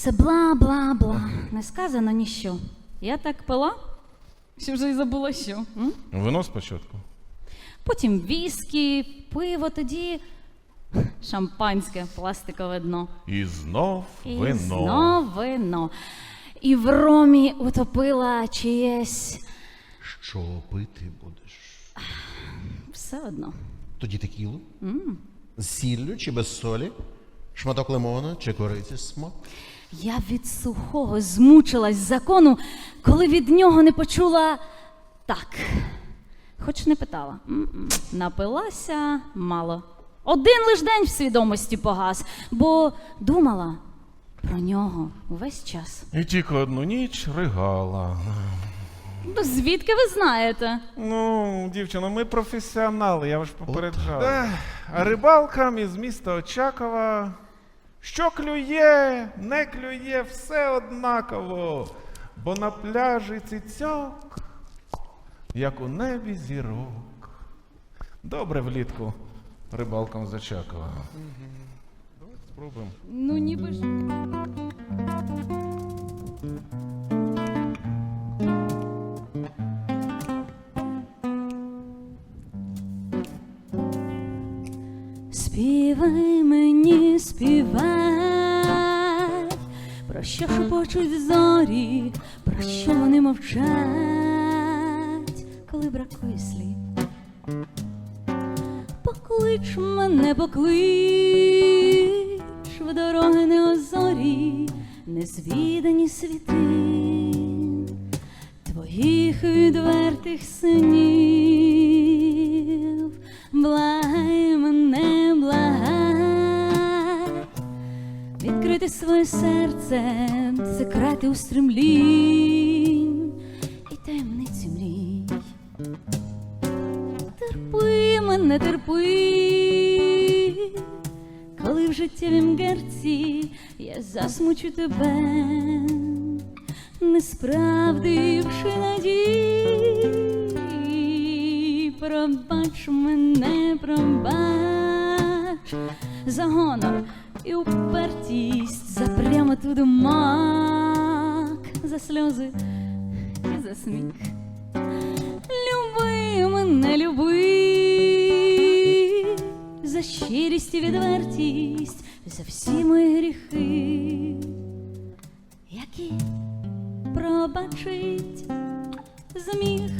Все бла, бла, бла. Не сказано ніщо. Я так пила, що вже й забула що. М? Вино спочатку. Потім віскі, пиво, тоді шампанське, пластикове дно. І знов І вино. знов вино. І в ромі утопила чиєсь Що пити будеш? все одно. Тоді текілу? З сіллю чи без солі? Шматок лимона чи кориці смак? Я від сухого змучилась закону, коли від нього не почула так. Хоч не питала. Напилася мало. Один лиш день в свідомості погас, бо думала про нього весь час. І тільки одну ніч ригала. Ну, звідки ви знаєте? Ну, дівчино, ми професіонали, я ж попереджав. Ех, А рибалкам із міста Очакова. Що клює, не клює, все однаково. Бо на пляжі цицьок, як у небі зірок. Добре влітку рибалкам зачакував. Очакова. Давайте спробуємо. Ну, ніби ж. Співай мені, співай, про що шепочуть зорі, про що вони мовчать, коли бракує слів. Поклич мене, поклич в дороги неозорі, незвідані світи твоїх відвертих синів. Відкрити своє серце, секрети устремлінь і таємниці мрій. Терпи мене, терпи, коли в життєвім герці я засмучу тебе, не справдивши надій, пробач мене, пробач. За гонор і упертість, за прямоту думок, за сльози і за сміх. Люби мене, люби за щирість і відвертість, за всі мої гріхи, які пробачить зміг